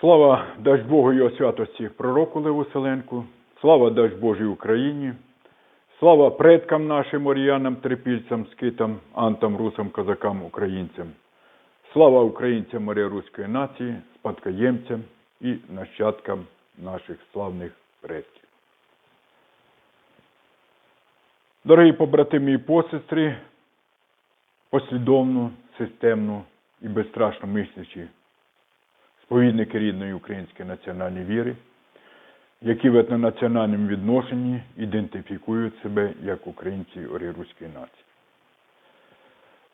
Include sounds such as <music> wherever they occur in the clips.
Слава дасть Богу його святості пророку Леву Селенку, слава дасть Божій Україні, слава предкам нашим оріянам, трипільцям, скитам, антам, русам, козакам, українцям. Слава українцям моря руської нації, спадкоємцям і нащадкам наших славних предків. Дорогі побратими і посестри, послідовно, системно і безстрашно мислячі сповідники рідної української національної віри, які в етнонаціональному відношенні ідентифікують себе як українці оріруської нації.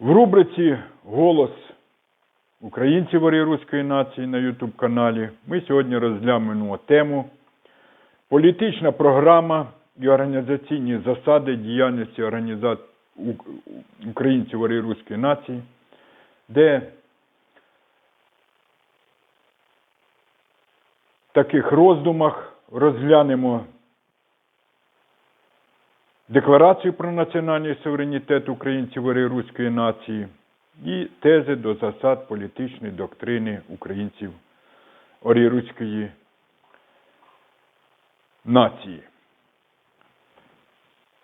В рубриці Голос українців оріруської нації на YouTube каналі ми сьогодні розглянемо тему Політична програма і організаційні засади діяльності організа... у- українців оріруської нації, де таких роздумах розглянемо Декларацію про національний суверенітет українців руської нації і тези до засад політичної доктрини українців оріруської нації.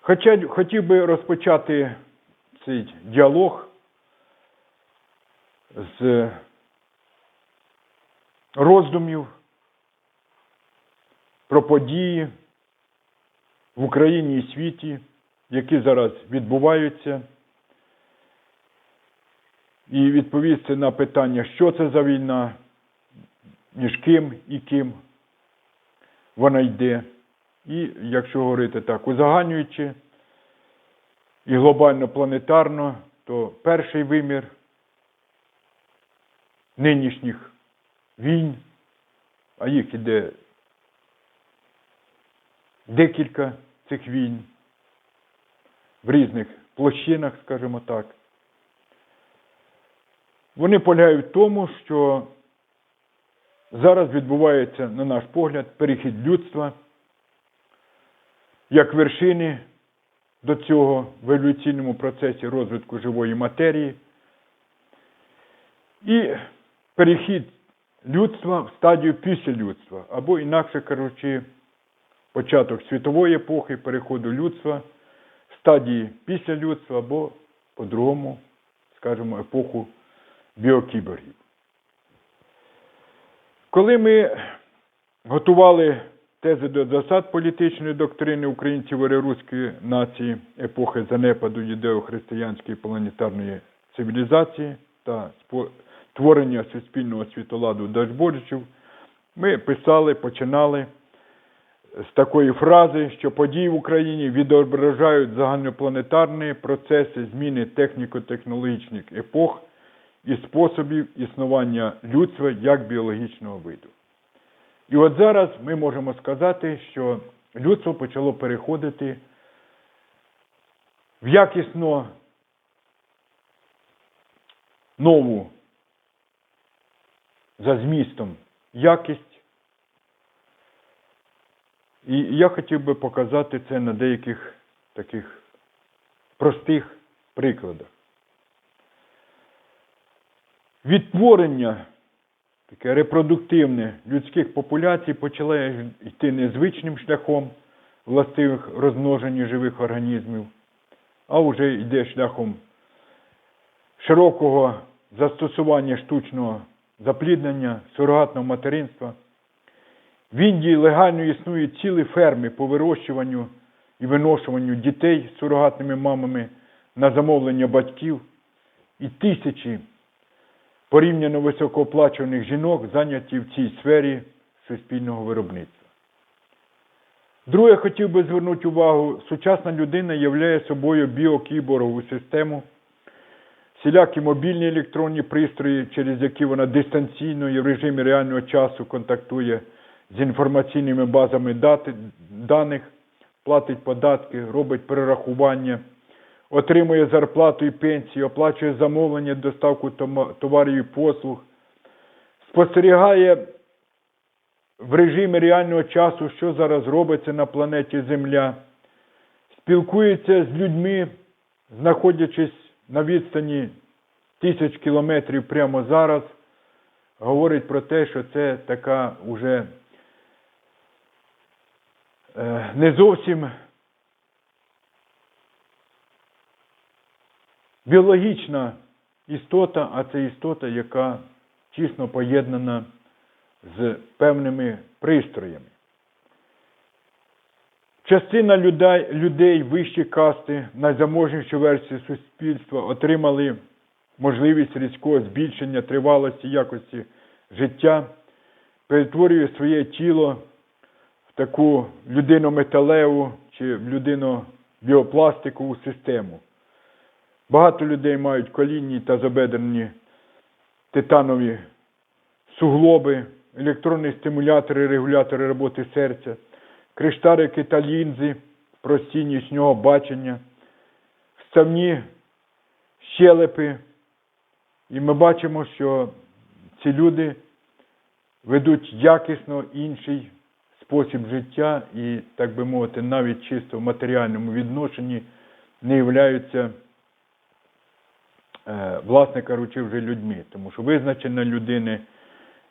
Хоча, хотів би розпочати цей діалог з роздумів про події в Україні і світі, які зараз відбуваються, і відповісти на питання, що це за війна, між ким і ким вона йде. І, якщо говорити так, узагальнюючи і глобально планетарно, то перший вимір нинішніх війн, а їх іде декілька цих війн в різних площинах, скажімо так. Вони полягають в тому, що зараз відбувається, на наш погляд, перехід людства як вершини до цього в еволюційному процесі розвитку живої матерії і перехід людства в стадію після людства, або, інакше кажучи, початок світової епохи, переходу людства, стадії після людства або, по-другому, скажімо, епоху біокіборгів. Коли ми готували тези до засад політичної доктрини українців руської нації епохи занепаду юдео-християнської планетарної цивілізації та творення суспільного світоладу Дажборичів, ми писали, починали з такої фрази, що події в Україні відображають загальнопланетарні процеси зміни техніко-технологічних епох і способів існування людства як біологічного виду. І от зараз ми можемо сказати, що людство почало переходити в якісно нову за змістом якість. І я хотів би показати це на деяких таких простих прикладах. Відтворення таке репродуктивне людських популяцій почало йти незвичним шляхом властивих розмноженню живих організмів, а вже йде шляхом широкого застосування штучного запліднення, сурогатного материнства. В Індії легально існують цілі ферми по вирощуванню і виношуванню дітей з сурогатними мамами на замовлення батьків і тисячі порівняно високооплачуваних жінок зайняті в цій сфері суспільного виробництва. Друге, хотів би звернути увагу, сучасна людина являє собою біокіборгову систему, всілякі мобільні електронні пристрої, через які вона дистанційно і в режимі реального часу контактує з інформаційними базами дати, даних, платить податки, робить перерахування, отримує зарплату і пенсію, оплачує замовлення, доставку товарів і послуг, спостерігає в режимі реального часу, що зараз робиться на планеті Земля, спілкується з людьми, знаходячись на відстані тисяч кілометрів прямо зараз, говорить про те, що це така уже не зовсім біологічна істота, а це істота, яка тісно поєднана з певними пристроями. Частина людей, людей вищі касти, найзаможніші версії суспільства отримали можливість різкого збільшення тривалості якості життя, перетворює своє тіло таку людино-металеву чи в людино-біопластикову систему. Багато людей мають колінні та забедрені титанові суглоби, електронні стимулятори, регулятори роботи серця, кришталики та лінзи, прості нічного бачення, вставні щелепи. І ми бачимо, що ці люди ведуть якісно інший спосіб життя і, так би мовити, навіть чисто в матеріальному відношенні не являються, е, власне кажучи, вже людьми. Тому що визначення людини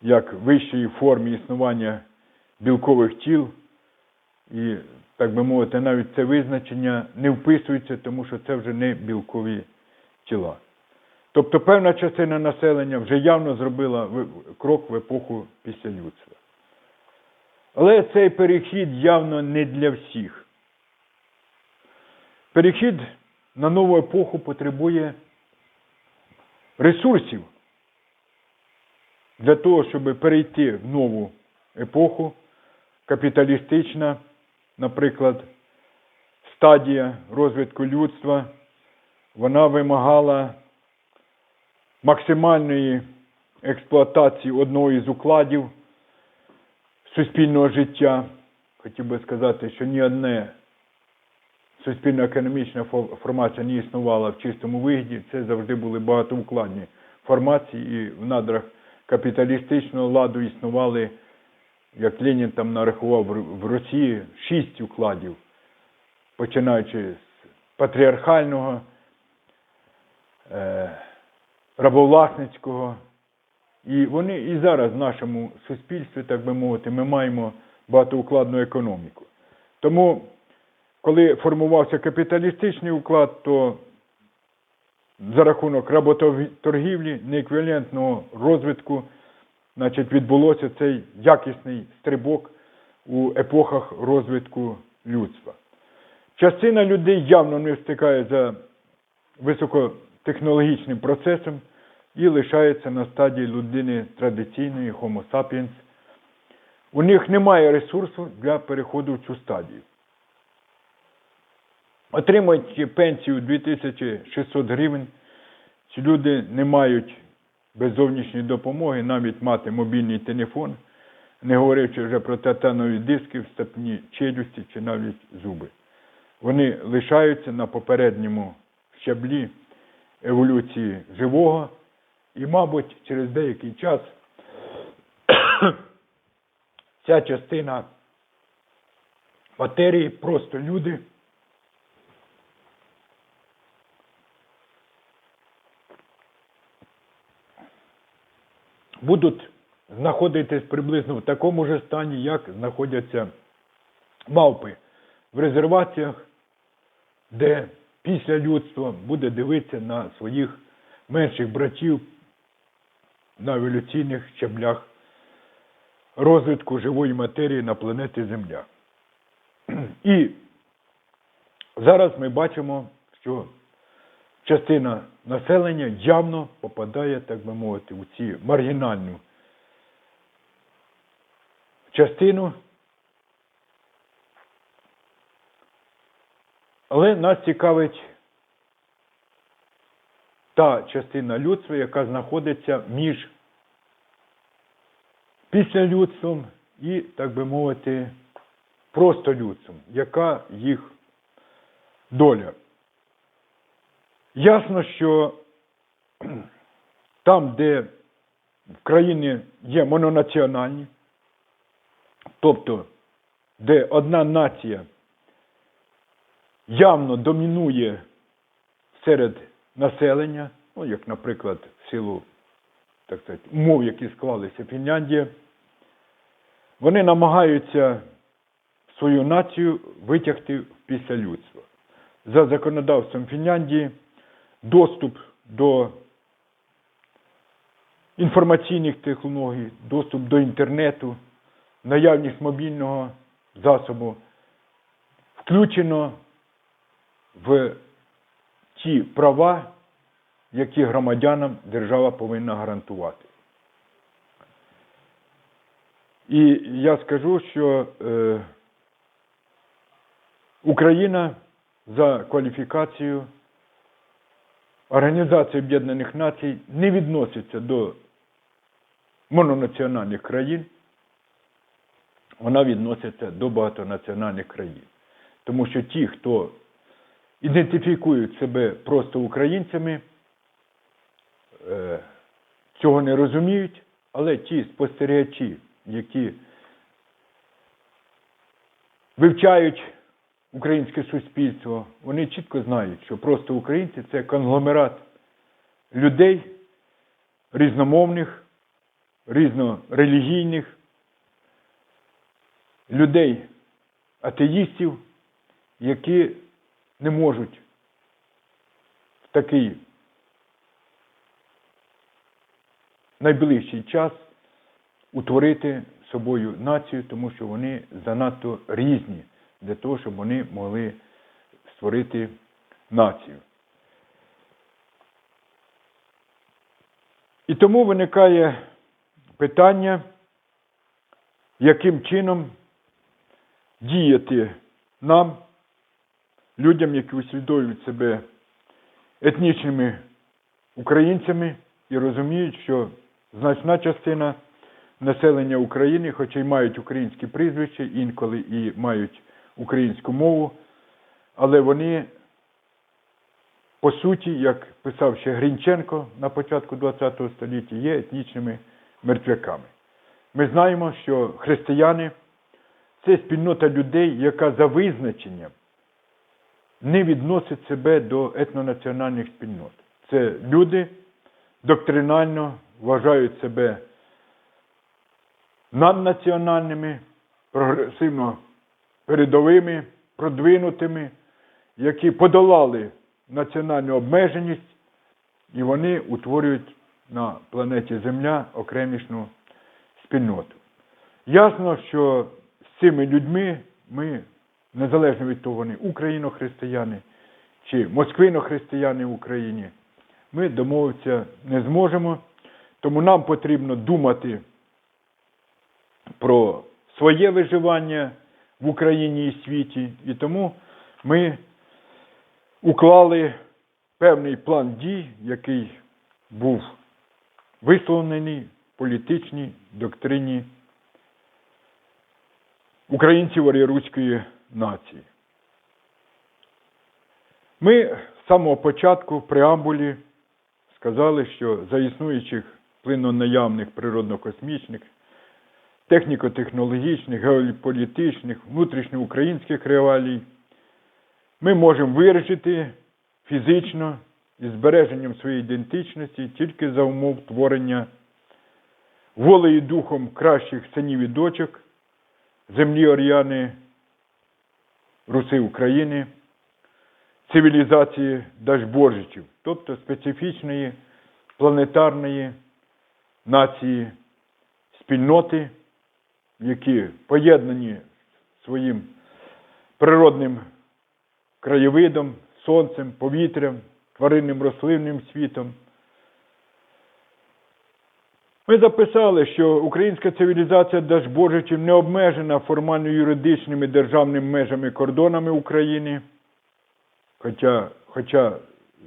як вищої формі існування білкових тіл, і, так би мовити, навіть це визначення не вписується, тому що це вже не білкові тіла. Тобто певна частина населення вже явно зробила крок в епоху післялюдства. Але цей перехід явно не для всіх. Перехід на нову епоху потребує ресурсів для того, щоб перейти в нову епоху, капіталістична, наприклад, стадія розвитку людства, вона вимагала максимальної експлуатації одного із укладів суспільного життя. Хотів би сказати, що ні одне суспільно-економічна фо- формація не існувала в чистому вигляді. Це завжди були багатоукладні формації, і в надрах капіталістичного ладу існували, як Ленін там нарахував в Росії, шість укладів, починаючи з патріархального, е, рабовласницького. І вони і зараз в нашому суспільстві, так би мовити, ми маємо багатоукладну економіку. Тому, коли формувався капіталістичний уклад, то за рахунок работоргівлі, нееквівалентного розвитку, значить, відбулося цей якісний стрибок у епохах розвитку людства. Частина людей явно не встигає за високотехнологічним процесом і лишається на стадії людини традиційної Homo sapiens. У них немає ресурсу для переходу в цю стадію. Отримують пенсію 2600 гривень. Ці люди не мають без зовнішньої допомоги навіть мати мобільний телефон, не говорячи вже про титанові диски, вступні челюсті чи навіть зуби. Вони лишаються на попередньому щаблі еволюції живого, і, мабуть, через деякий час <coughs> ця частина матерії, просто люди, будуть знаходитись приблизно в такому ж стані, як знаходяться мавпи в резерваціях, де після людства буде дивитися на своїх менших братів на еволюційних щаблях розвитку живої матерії на планеті Земля. І зараз ми бачимо, що частина населення явно попадає, так би мовити, у ці маргінальну частину. Але нас цікавить та частина людства, яка знаходиться між післялюдством і, так би мовити, просто людством, яка їх доля. Ясно, що там, де в країні є мононаціональні, тобто де одна нація явно домінує серед населення, ну, як, наприклад, в силу так сказати, умов, які склалися Фінляндія, вони намагаються свою націю витягти після людства. За законодавством Фінляндії доступ до інформаційних технологій, доступ до інтернету, наявність мобільного засобу включено в ті права, які громадянам держава повинна гарантувати. І я скажу, що е, Україна за кваліфікацією Організації Об'єднаних Націй не відноситься до мононаціональних країн, вона відноситься до багатонаціональних країн. Тому що ті, хто ідентифікують себе просто українцями, е, цього не розуміють, але ті спостерігачі, які вивчають українське суспільство, вони чітко знають, що просто українці це конгломерат людей різномовних, різнорелігійних, людей, атеїстів, які не можуть в такий найближчий час утворити собою націю, тому що вони занадто різні для того, щоб вони могли створити націю. І тому виникає питання, яким чином діяти нам, людям, які усвідомлюють себе етнічними українцями і розуміють, що значна частина населення України, хоча й мають українські прізвища, інколи і мають українську мову, але вони, по суті, як писав ще Грінченко на початку ХХ століття, є етнічними мертвяками. Ми знаємо, що християни це спільнота людей, яка за визначенням не відносить себе до етнонаціональних спільнот. Це люди доктринально вважають себе наднаціональними, прогресивно передовими, продвинутими, які подолали національну обмеженість, і вони утворюють на планеті Земля окремішну спільноту. Ясно, що з цими людьми ми, незалежно від того, вони україно-християни чи москвино-християни в Україні, ми домовитися не зможемо, тому нам потрібно думати про своє виживання в Україні і світі, і тому ми уклали певний план дій, який був висловлений в політичній доктрині українців орієруської нації. Ми з самого початку в преамбулі сказали, що за існуючих плинно-наявних природно-космічних, техніко-технологічних, геополітичних, внутрішньоукраїнських реалій ми можемо вирішити фізично і збереженням своєї ідентичності тільки за умов творення волею духом кращих синів і дочок землі Оріани, Руси України, цивілізації Дажбожичів, тобто специфічної планетарної нації спільноти, які поєднані своїм природним краєвидом, сонцем, повітрям, тваринним рослинним світом. Ми записали, що українська цивілізація Дажбожичів не обмежена формально юридичними державними межами кордонами України, хоча, хоча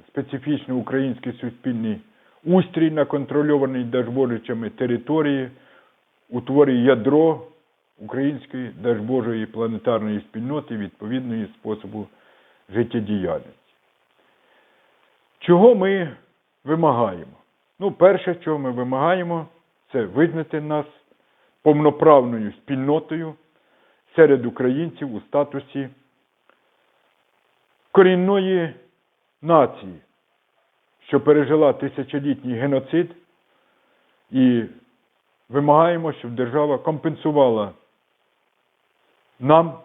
специфічний український суспільний устрій на контрольованій Дажбожичами території утворює ядро української Дажбожої планетарної спільноти відповідної способу життєдіяльності. Чого ми вимагаємо? Ну, перше, чого ми вимагаємо, це визнати нас повноправною спільнотою серед українців у статусі корінної нації, що пережила тисячолітній геноцид І вимагаємо, щоб держава компенсувала нам,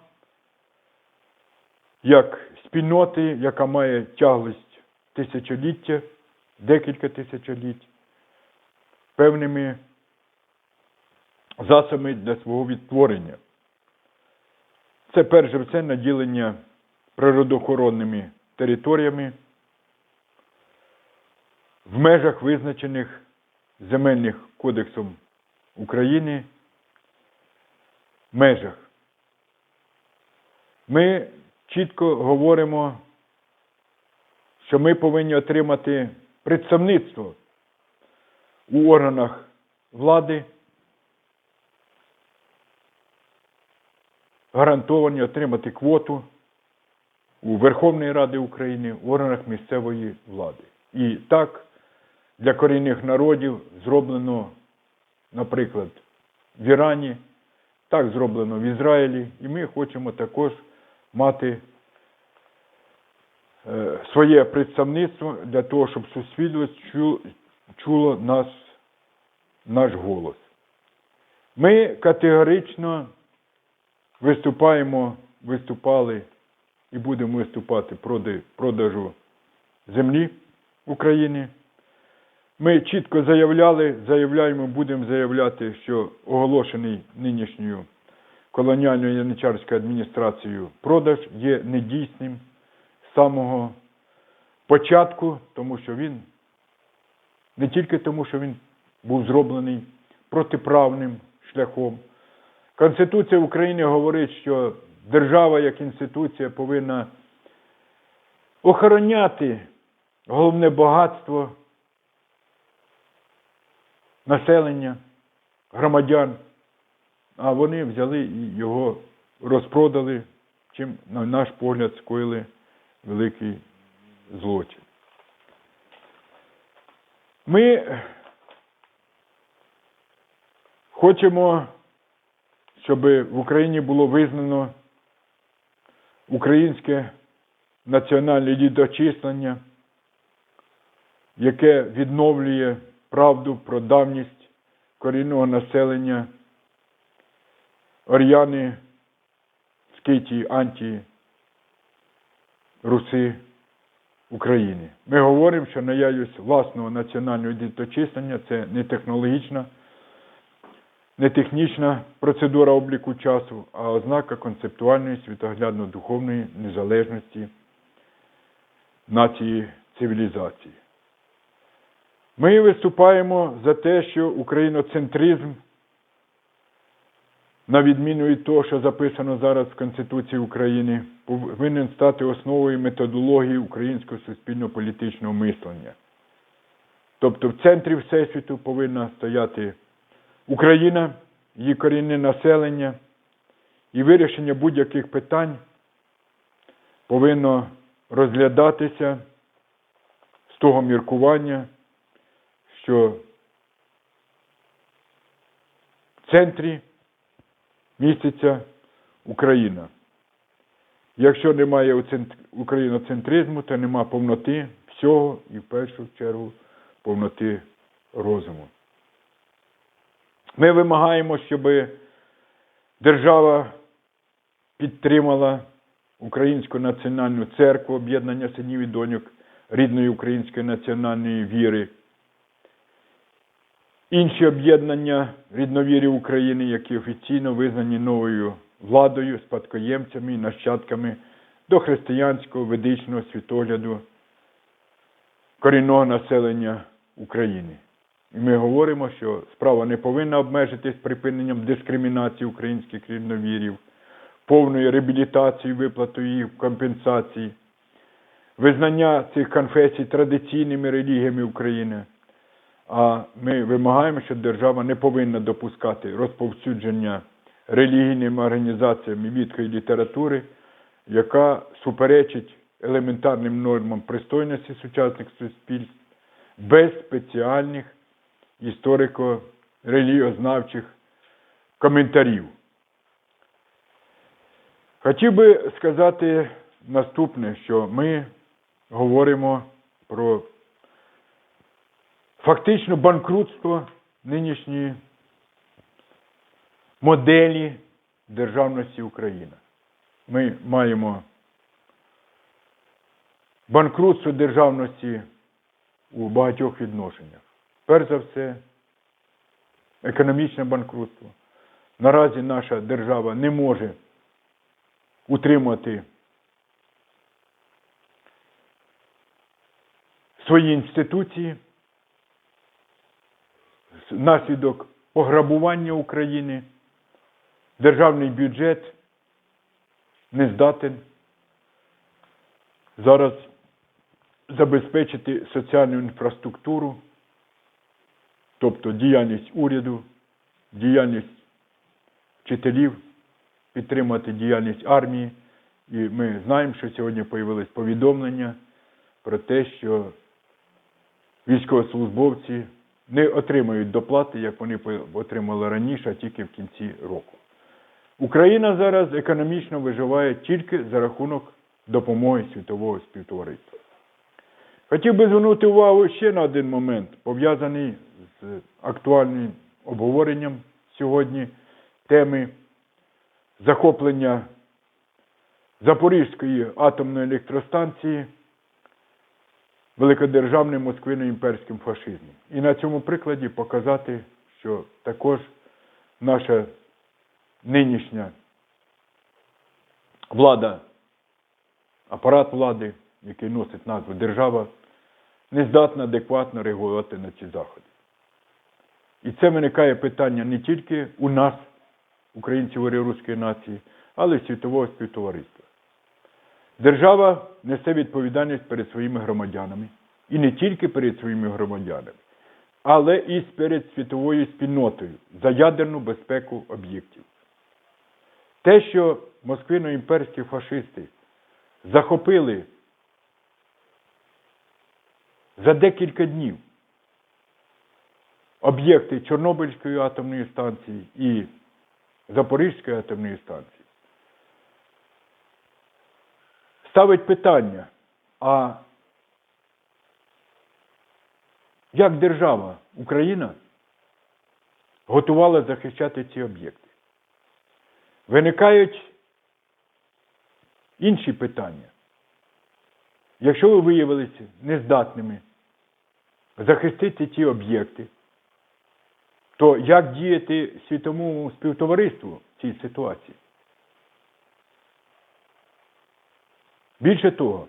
як спільноти, яка має тяглість тисячоліття, декілька тисячоліть, певними засобами для свого відтворення. Це перш за все наділення природоохоронними територіями в межах визначених земельних кодексом України межах. Ми чітко говоримо, що ми повинні отримати представництво у органах влади, гарантовані отримати квоту у Верховної Ради України, в органах місцевої влади. І так для корінних народів зроблено, наприклад, в Ірані, так зроблено в Ізраїлі, і ми хочемо також мати своє представництво для того, щоб суспільство чуло нас, наш голос. Ми категорично виступаємо, виступали і будемо виступати проти продажу землі України. Ми чітко заявляли, заявляємо, будемо заявляти, що оголошений нинішньою колоніальною яничарською адміністрацією продаж є недійсним самого початку, тому що він не тільки тому, що він був зроблений протиправним шляхом. Конституція України говорить, що держава як інституція повинна охороняти головне багатство населення, громадян, а вони взяли і його розпродали, чим, на наш погляд, скоїли великий злочин. Ми хочемо, щоб в Україні було визнано українське національне лідочислення, яке відновлює правду про давність корінного населення Ор'яни, Скитії, Антії, Руси України. Ми говоримо, що наявність власного національного літочислення це не технологічна, не технічна процедура обліку часу, а ознака концептуальної світоглядно-духовної незалежності нації цивілізації. Ми виступаємо за те, що україноцентризм, на відміну від того, що записано зараз в Конституції України, повинен стати основою методології українського суспільно-політичного мислення. Тобто в центрі Всесвіту повинна стояти Україна, її корінне населення і вирішення будь-яких питань повинно розглядатися з того міркування, що в центрі міститься Україна. Якщо немає україноцентризму, то нема повноти всього і в першу чергу повноти розуму. Ми вимагаємо, щоб держава підтримала Українську національну церкву, об'єднання синів і доньок рідної української національної віри, інші об'єднання рідновірів України, які офіційно визнані новою владою, спадкоємцями і нащадками до християнського ведичного світогляду корінного населення України. І ми говоримо, що справа не повинна обмежитись припиненням дискримінації українських рідновірів, повною реабілітацією, виплатою їх компенсацій, визнання цих конфесій традиційними релігіями України. А ми вимагаємо, що держава не повинна допускати розповсюдження релігійними організаціями відкої літератури, яка суперечить елементарним нормам пристойності сучасних суспільств без спеціальних історико-релігіознавчих коментарів. Хотів би сказати наступне, що ми говоримо про фактично банкрутство нинішні моделі державності України. Ми маємо банкрутство державності у багатьох відношеннях. Перш за все, економічне банкрутство. Наразі наша держава не може утримати свої інституції, наслідок пограбування України, державний бюджет не здатен зараз забезпечити соціальну інфраструктуру, тобто діяльність уряду, діяльність вчителів, підтримати діяльність армії. І ми знаємо, що сьогодні появились повідомлення про те, що військовослужбовці не отримають доплати, як вони отримали раніше, а тільки в кінці року. Україна зараз економічно виживає тільки за рахунок допомоги світового співтовариства. Хотів би звернути увагу ще на один момент, пов'язаний з актуальним обговоренням сьогодні теми захоплення Запорізької атомної електростанції великодержавним москвино-імперським фашизмом. І на цьому прикладі показати, що також наша нинішня влада, апарат влади, який носить назву держава, не здатна адекватно реагувати на ці заходи. І це виникає питання не тільки у нас, українців руської нації, але й світового співтовариства. Держава несе відповідальність перед своїми громадянами. І не тільки перед своїми громадянами, але і перед світовою спільнотою за ядерну безпеку об'єктів. Те, що москвино-імперські фашисти захопили за декілька днів об'єкти Чорнобильської атомної станції і Запорізької атомної станції, ставить питання, а як держава Україна готувала захищати ці об'єкти? Виникають інші питання. Якщо ви виявилися нездатними захистити ці об'єкти, то як діяти світовому співтовариству в цій ситуації? Більше того,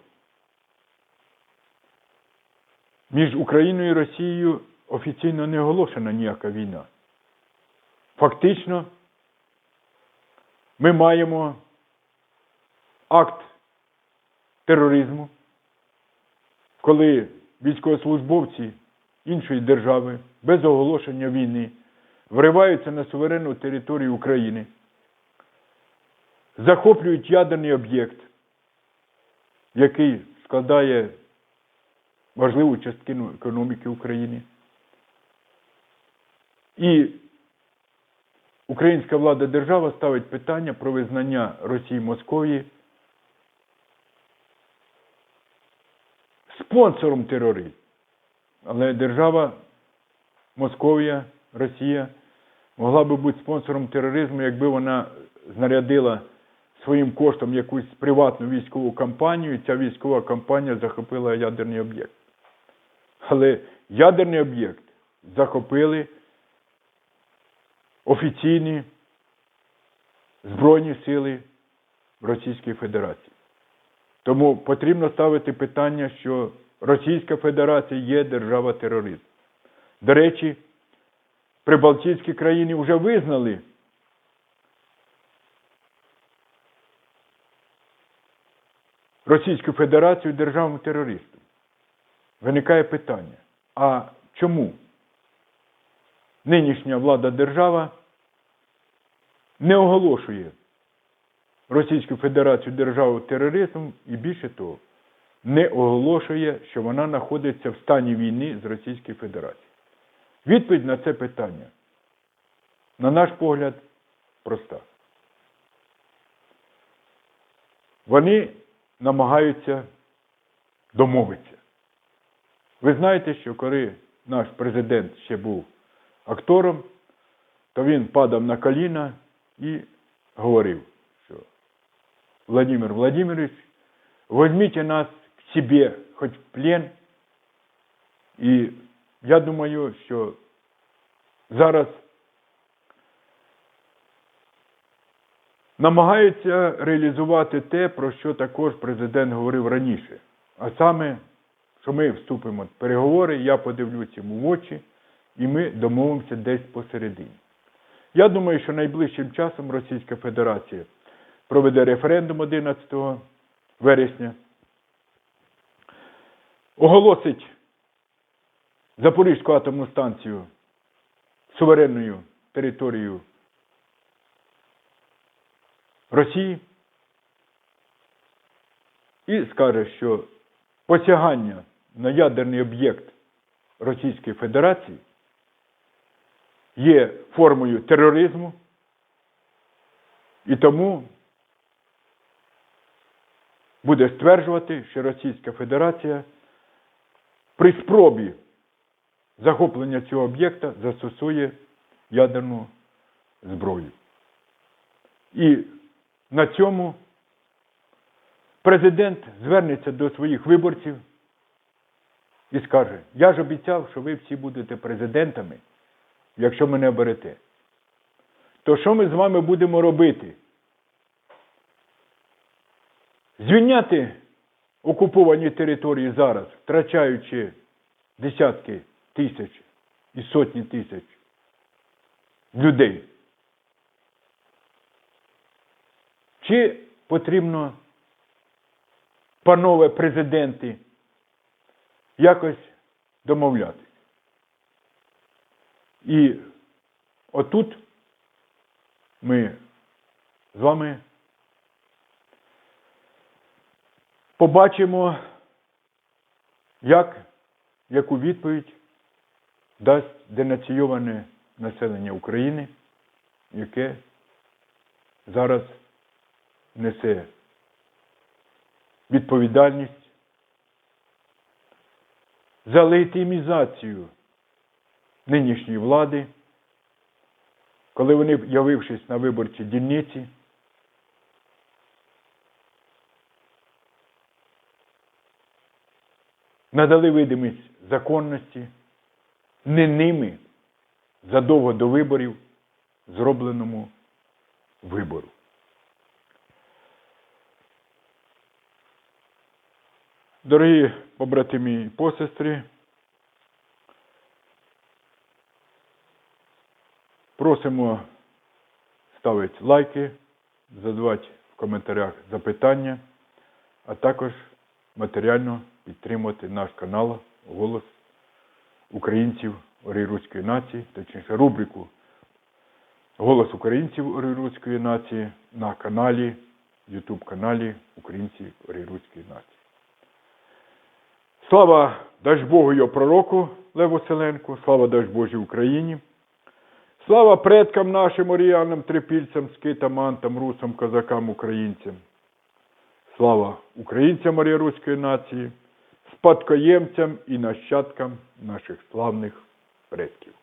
між Україною і Росією офіційно не оголошена ніяка війна. Фактично, ми маємо акт тероризму, коли військовослужбовці іншої держави без оголошення війни вриваються на суверенну територію України, захоплюють ядерний об'єкт, який складає важливу частину економіки України. І українська влада держава ставить питання про визнання Росії Московії спонсором тероризму. Але держава Московія, Росія могла би бути спонсором тероризму, якби вона знарядила своїм коштом якусь приватну військову кампанію, і ця військова кампанія захопила ядерний об'єкт. Але ядерний об'єкт захопили офіційні Збройні сили Російської Федерації. Тому потрібно ставити питання, що Російська Федерація є держава терорист. До речі, прибалтійські країни вже визнали Російську Федерацію державним терористом. Виникає питання, а чому нинішня влада держава не оголошує Російську Федерацію державою терористом і більше того, не оголошує, що вона знаходиться в стані війни з Російською Федерацією. Відповідь на це питання, на наш погляд, проста. Вони намагаються домовитися. Ви знаєте, що коли наш президент ще був актором, то він падав на коліна і говорив, що Владимир Владимирович, возьмите нас к себе хоть в плен. І я думаю, що зараз намагаються реалізувати те, про що також президент говорив раніше. А саме, що ми вступимо в переговори, я подивлюсь йому в очі, і ми домовимося десь посередині. Я думаю, що найближчим часом Російська Федерація проведе референдум 11 вересня, оголосить Запорізьку атомну станцію суверенною територією Росії і скаже, що посягання на ядерний об'єкт Російської Федерації є формою тероризму, і тому буде стверджувати, що Російська Федерація при спробі захоплення цього об'єкта застосує ядерну зброю. І на цьому президент звернеться до своїх виборців і скаже: Я ж обіцяв, що ви всі будете президентами, якщо мене оберете. То що ми з вами будемо робити? Звільняти окуповані території зараз, втрачаючи десятки тисяч і сотні тисяч людей. Чи потрібно, панове президенти, якось домовлятися? І отут ми з вами побачимо, як, яку відповідь дасть денаційоване населення України, яке зараз несе відповідальність за легітимізацію нинішньої влади, коли вони, явившись на виборчі дільниці, надали видимість законності, не ними задовго до виборів зробленому вибору. Дорогі побратимі і посестри, просимо ставити лайки, задавати в коментарях запитання, а також матеріально підтримувати наш канал Голос українців Оріруської нації, точніше рубрику Голос українців Оріруської нації на каналі, YouTube каналі Українці Оріруської нації. Слава дай Богу його пророку Леву Селенку, слава дай Божій Україні. Слава предкам нашим оріянам, трипільцям, скитам, антам, русам, козакам, українцям. Слава українцям Оріруської нації, спадкоємцям і нащадкам наших славних предків.